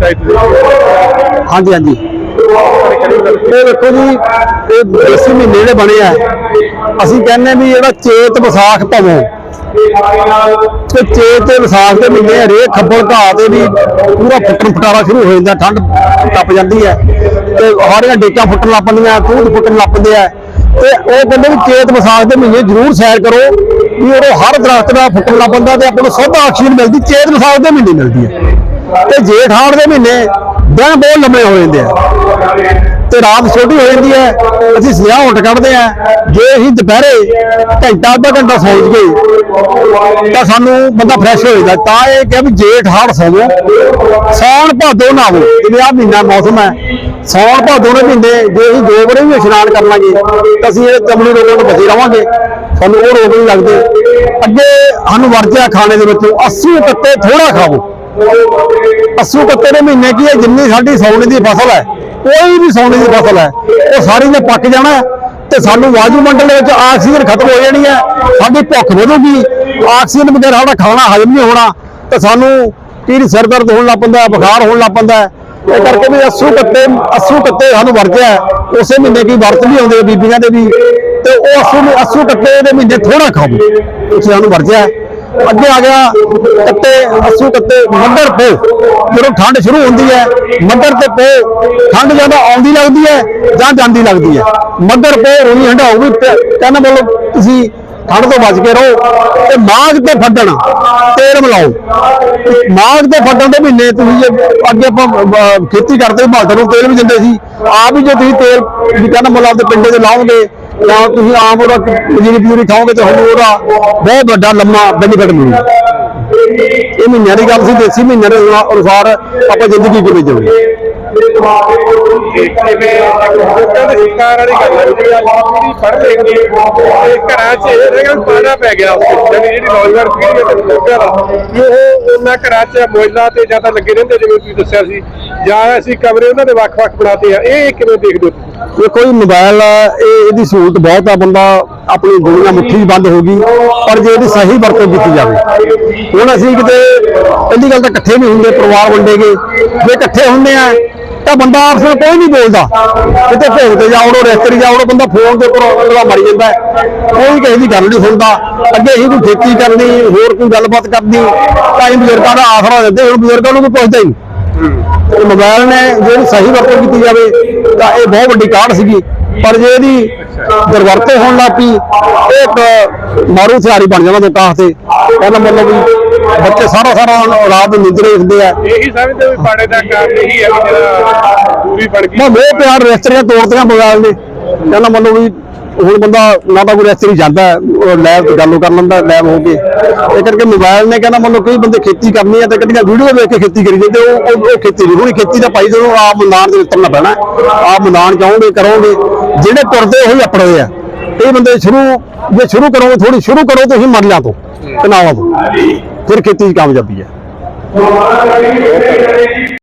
ਕੀਤਾ ਹੈ ਹਾਂਜੀ ਹਾਂਜੀ। ਇਹ ਵੇਖੋ ਜੀ, ਇਹ ਦੇਸੀ ਮਹੀਨੇ ਜਿਹੜੇ ਬਣੇ ਆ, ਅਸੀਂ ਕਹਿੰਦੇ ਵੀ ਜਿਹੜਾ ਚੇਤ ਵਿਸਾਖ ਭਵੋ, ਤੇ ਚੇਤ ਤੇ ਵਿਸਾਖ ਦੇ ਮਹੀਨੇ ਰੇ ਖੱਬਲ ਘਾਹ ਤੇ ਵੀ ਪੂਰਾ ਫੁੱਟਣ ਫਟਾਰਾ ਸ਼ੁਰੂ ਹੋ ਜਾਂਦਾ, ਠੰਡ ਟੱਪ ਜਾਂਦੀ ਹੈ। ਤੇ ਹਾਰੀਆਂ ਡੇਕਾਂ ਫੁੱਟਣ ਲੱਗ ਪੈਂਦੀਆਂ ਖੂਹ ਫੁੱਟਣ ਲੱਗ ਪੈਂਦੇ ਆ। ਤੇ ਉਹ ਕਹਿੰਦੇ ਵੀ ਚੇਤ ਵਿਸਾਖ ਦੇ ਮਹੀਨੇ ਜ਼ਰੂਰ ਸੈਰ ਕਰੋ, ਵੀ ਉਹ ਹਰ ਦਰਖਤ ਦਾ ਫੁੱਟਣ ਲੱਗ ਪੈਂਦਾ ਤੇ ਆਪਾਂ ਨੂੰ ਸ਼ੁੱਧ ਆਕਸੀਜਨ ਮਿਲਦੀ, ਚੇਤ ਵਿਸਾਖ ਦੇ ਮਹੀਨੇ ਮਿਲਦੀ ਹੈ। ਤੇ ਜੇਠ ਹਾੜ ਦੇ ਮਹੀਨੇ ਦਿਨ ਬਹੁਤ ਲੰਮੇ ਹੋ ਜਾਂਦੇ ਆ। ਤੇ ਰਾਤ ਛੋਟੀ ਹੋ ਜਾਂਦੀ ਹੈ, ਅਸੀਂ ਸਿਆਹ ਉੱਠ ਕੱਢਦੇ ਆ ਜੇ ਅਸੀਂ ਦੁਪਹਿਰੇ ਘੰਟਾ, ਅੱਧਾ ਘੰਟਾ ਸੌਂ ਗਏ ਤਾਂ ਸਾਨੂੰ ਬੰਦਾ ਫਰੈਸ਼ ਹੋ ਜਾਂਦਾ। ਤਾਂ ਇਹ ਕਿ ਵੀ ਜੇਠ ਹਾੜ ਸੌਵੋ ਸੌਣ ਭਾਦੋ ਨਾ ਆਵੋ ਜਿਵੇਂ ਆਹ ਮਹੀਨਾ ਮੌਸਮ ਹੈ, ਸੌਣ ਭਾਦੋ ਦੇ ਮਹੀਨੇ ਜੇ ਅਸੀਂ ਦੋ ਵਾਰੀ ਵੀ ਇਸ਼ਨਾਨ ਕਰ ਲਾਂਗੇ, ਤਾਂ ਅਸੀਂ ਇਹ ਚਮੜੀ ਰੋਗਾਂ ਤੋਂ ਬਚੇ ਰਵਾਂਗੇ। ਸਾਨੂੰ ਉਹ ਰੋਗ ਨਹੀਂ ਲੱਗਦੇ। ਅੱਗੇ ਸਾਨੂੰ ਵਰਜਿਆ ਖਾਣੇ ਦੇ ਵਿੱਚੋਂ 80 ਪੱਤੇ ਥੋੜਾ ਖਾਵੋ ਅੱਸੂ ਕੱਤੇ ਦੇ ਮਹੀਨੇ ਕੀ ਹੈ? ਜਿੰਨੀ ਸਾਡੀ ਸੌਣੇ ਦੀ ਫਸਲ ਹੈ, ਕੋਈ ਵੀ ਸੌਣੇ ਦੀ ਫਸਲ ਹੈ, ਉਹ ਸਾਰੀ ਨੇ ਪੱਕ ਜਾਣਾ ਤੇ ਸਾਨੂੰ ਵਾਯੂਮੰਡਲ ਦੇ ਵਿੱਚ ਆਕਸੀਜਨ ਖਤਮ ਹੋ ਜਾਣੀ ਹੈ, ਸਾਡੀ ਭੁੱਖ ਵਧੂਗੀ, ਆਕਸੀਜਨ ਬਗੈਰ ਸਾਡਾ ਖਾਣਾ ਹਜਮ ਨਹੀਂ ਹੋਣਾ, ਤੇ ਸਾਨੂੰ ਕੀ ਸਿਰ ਦਰਦ ਹੋਣ ਲੱਗ ਪੈਂਦਾ, ਬੁਖਾਰ ਹੋਣ ਲੱਗ ਪੈਂਦਾ ਇਹ ਕਰਕੇ ਵੀ ਅੱਸੂ ਕੱਤੇ ਅੱਸੂ ਕੱਤੇ ਸਾਨੂੰ ਵਰਤਿਆ ਉਸੇ ਮਹੀਨੇ ਕੀ ਵਰਤ ਵੀ ਆਉਂਦੇ ਬੀਬੀਆਂ ਦੇ ਵੀ, ਤੇ ਉਹ ਅੱਸੂ ਅੱਸੂ ਕੱਤੇ ਦੇ ਮਹੀਨੇ ਥੋੜਾ ਖਾਓ। ਤੁਸੀਂ ਸਾਨੂੰ ਵਰਤਿਆ ਅੱਗੇ ਆ ਗਿਆ ਕੱਤੇ ਅਸੂ ਕੱਤੇ ਮੱਧਰ ਪੋ ਜਦੋਂ ਠੰਡ ਸ਼ੁਰੂ ਹੁੰਦੀ ਹੈ ਮੱਧਰ ਤੇ ਪੋ ਠੰਡ ਜਦੋਂ ਆਉਂਦੀ ਲੱਗਦੀ ਹੈ ਜਾਂ ਜਾਂਦੀ ਲੱਗਦੀ ਹੈ। ਮੱਧਰ ਪੋ ਰੋਣੀ ਹੰਡਾਓ ਵੀ ਕਹਿੰਦਾ ਮਤਲਬ ਤੁਸੀਂ ਠੰਡ ਤੋਂ ਬਚ ਕੇ ਰਹੋ ਤੇ ਮਾਘ ਤੇ ਫੱਡਣ ਤੇਲ ਮਿਲਾਓ। ਮਾਘ ਤੇ ਫੱਡਣ ਦੇ ਮਹੀਨੇ ਤੁਸੀਂ ਜੇ ਅੱਗੇ ਆਪਾਂ ਖੇਤੀ ਕਰਦੇ ਮਾਲਟਰ ਨੂੰ ਤੇਲ ਵੀ ਦਿੰਦੇ ਸੀ। ਆਪ ਵੀ ਜੇ ਤੁਸੀਂ ਤੇਲ ਵੀ ਕਹਿੰਦਾ ਮੁੱਲ ਆਪਦੇ ਪਿੰਡੇ ਦੇ ਲਾਓਗੇ ਜਾਂ ਤੁਸੀਂ ਆਮ ਉਹਦਾ ਪਜੀਰੀ ਪਜੂਰੀ ਖਾਓਗੇ ਤੇ ਤੁਹਾਨੂੰ ਉਹਦਾ ਬਹੁਤ ਵੱਡਾ ਲੰਮਾ ਬੈਨੀਫਿਟ ਮਿਲੂਗਾ ਇਹ ਮਹੀਨਿਆਂ ਦੀ ਗੱਲ ਸੀ, ਦੇਸੀ ਮਹੀਨਿਆਂ ਦੇ ਅਨੁਸਾਰ ਆਪਾਂ ਜ਼ਿੰਦਗੀ ਕਿਵੇਂ ਜਿਉਣੀ ਲੋਕਾਂ ਵਾਲੀ ਗੱਲ ਜਿਹੜੀ ਅੱਜ ਲੈਂਦੀ ਤੇ ਘਰਾਂ 'ਚ ਇਹ ਰਹਿ ਗਿਆ ਪਾਣਾ ਪੈ ਗਿਆ ਉਸ ਜਿਹੜੀ ਨੌਜਵਾਨ ਪੀੜ੍ਹੀ ਹੈ ਲੋਕਾਂ ਦਾ ਉਹ ਉਹਨਾਂ ਘਰਾਂ 'ਚ ਮੋਇਲਾ ਤੇ ਜਾਂ ਤਾਂ ਲੱਗੇ ਰਹਿੰਦੇ ਜਿਵੇਂ ਤੁਸੀਂ ਦੱਸਿਆ ਸੀ, ਜਾਂ ਅਸੀਂ ਕਮਰੇ ਉਹਨਾਂ ਦੇ ਵੱਖ-ਵੱਖ ਬਣਾਤੇ ਆ, ਇਹ ਕਿਵੇਂ ਦੇਖਦੇ ਹੋ ਤੁਸੀਂ? ਇਹ ਕੋਈ ਮੋਬਾਈਲ ਇਹ ਇਹਦੀ ਸਹੂਲਤ ਬਹੁਤ ਆ, ਬੰਦਾ ਆਪਣੀ ਦੁਨੀਆ ਮੁੱਠੀ ਬੰਦ ਹੋ ਗਈ, ਪਰ ਜੇ ਇਹਦੀ ਸਹੀ ਵਰਤੋਂ ਕੀਤੀ ਜਾਵੇ, ਹੁਣ ਅਸੀਂ ਕਿਤੇ ਪਹਿਲੀ ਗੱਲ ਤਾਂ ਇਕੱਠੇ ਨਹੀਂ ਹੁੰਦੇ, ਪਰਿਵਾਰ ਵੰਡੇ ਗਏ, ਜੇ ਇਕੱਠੇ ਹੁੰਦੇ ਆ, ਤਾਂ ਬੰਦਾ ਆਪਸ ਵਿੱਚ ਕੋਈ ਨਹੀਂ ਬੋਲਦਾ, ਕਿਤੇ ਭੇਜ ਤੇ ਜਾਵੜੋ ਰਿਸ਼ਤੇਦਾਰੀ ਜਾਵੜੋ ਬੰਦਾ ਫੋਨ ਦੇ ਉੱਪਰ ਅਗਲਾ ਮਰੀ ਜਾਂਦਾ, ਕੋਈ ਕਿਸੇ ਦੀ ਗੱਲ ਨਹੀਂ ਸੁਣਦਾ, ਅੱਗੇ ਹੀ ਕੋਈ ਖੇਤੀ ਕਰਨੀ, ਹੋਰ ਕੋਈ ਗੱਲਬਾਤ ਕਰਨੀ, ਤਾਂ ਇਹ ਬਜ਼ੁਰਗਾਂ ਦਾ ਆਸਰਾ ਦਿੰਦੇ, ਹੁਣ ਬਜ਼ੁਰਗਾਂ ਨੂੰ ਕੋਈ ਪੁੱਛਦਾ ਹੀ। ਤੇ ਮੋਬਾਈਲ ਨੇ ਜੇ ਇਹਦੀ ਸਹੀ ਵਰਤੋਂ ਕੀਤੀ ਜਾਵੇ ਤਾਂ ਇਹ ਬਹੁਤ ਵੱਡੀ ਕਾਢ ਸੀਗੀ। ਪਰ ਜੇ ਇਹਦੀ ਦੁਰਵਰਤੋਂ ਹੋਣ ਲੱਗ ਪਈ ਇਹ ਇੱਕ ਮਾਰੂ ਹਥਿਆਰੀ ਬਣ ਜਾਣਾ ਲੋਕਾਂ ਵਾਸਤੇ ਇਹਦਾ ਮਤਲਬ ਵੀ ਬੱਚੇ ਸਾਰਾ ਸਾਰਾ ਰਾਤ ਨੂੰ ਨਿੰਦਰੇ ਹੁੰਦੇ ਆ। ਇਹੀ ਸਮਝਦੇ ਵੀ ਪਾੜੇ ਦਾ ਕਾਰਨ ਇਹੀ ਹੈ ਵੀ ਜਿਹੜਾ ਦੂਰੀ ਬਣ ਗਈ। ਮੈਂ ਮੋਹ ਪਿਆਰ ਰਿਸ਼ਤਰੀਆਂ ਤੋੜਦੀਆਂ ਮੋਬਾਈਲ ਨੇ ਕਹਿੰਦਾ ਮਤਲਬ ਵੀ ਹੁਣ ਬੰਦਾ ਨਾ ਤਾਂ ਕੋਈ ਰਿਸ਼ਤਰੀ ਜਾਂਦਾ ਲੈਬ ਤੇ ਗੱਲ ਕਰ ਲੈਂਦਾ ਲੈਬ ਹੋ ਕੇ। ਇਹ ਕਰਕੇ ਮੋਬਾਈਲ ਨੇ ਕਹਿੰਦਾ ਮੰਨ ਲਓ ਕਈ ਬੰਦੇ ਖੇਤੀ ਕਰਨੀ ਹੈ ਤੇ ਕਦੀਆਂ ਵੀਡੀਓ ਵੇਖ ਕੇ ਖੇਤੀ ਕਰੀ ਜਾਂਦੇ, ਉਹ ਉਹ- ਖੇਤੀ ਨਹੀਂ ਹੋਣੀ। ਖੇਤੀ ਦਾ ਭਾਈ ਤੁਹਾਨੂੰ ਆਪ ਮੈਦਾਨ ਦੇ ਉਤਰਨਾ ਪੈਣਾ ਆਪ ਮੈਦਾਨ ਚਾਹੋਗੇ ਕਰੋਗੇ, ਜਿਹੜੇ ਤੁਰਦੇ ਉਹੀ ਆਪਣੇ ਆ। ਇਹ ਬੰਦੇ ਸ਼ੁਰੂ, ਜੇ ਸ਼ੁਰੂ ਕਰੋਗੇ ਥੋੜੀ ਸ਼ੁਰੂ ਕਰੋ ਤੁਸੀਂ ਮਰਲਿਆਂ ਤੋਂ ਕਨਾਲਾਂ ਤੋਂ। ਫਿਰ ਖੇਤੀ 'ਚ ਕਾਮਯਾਬੀ ਹੈ।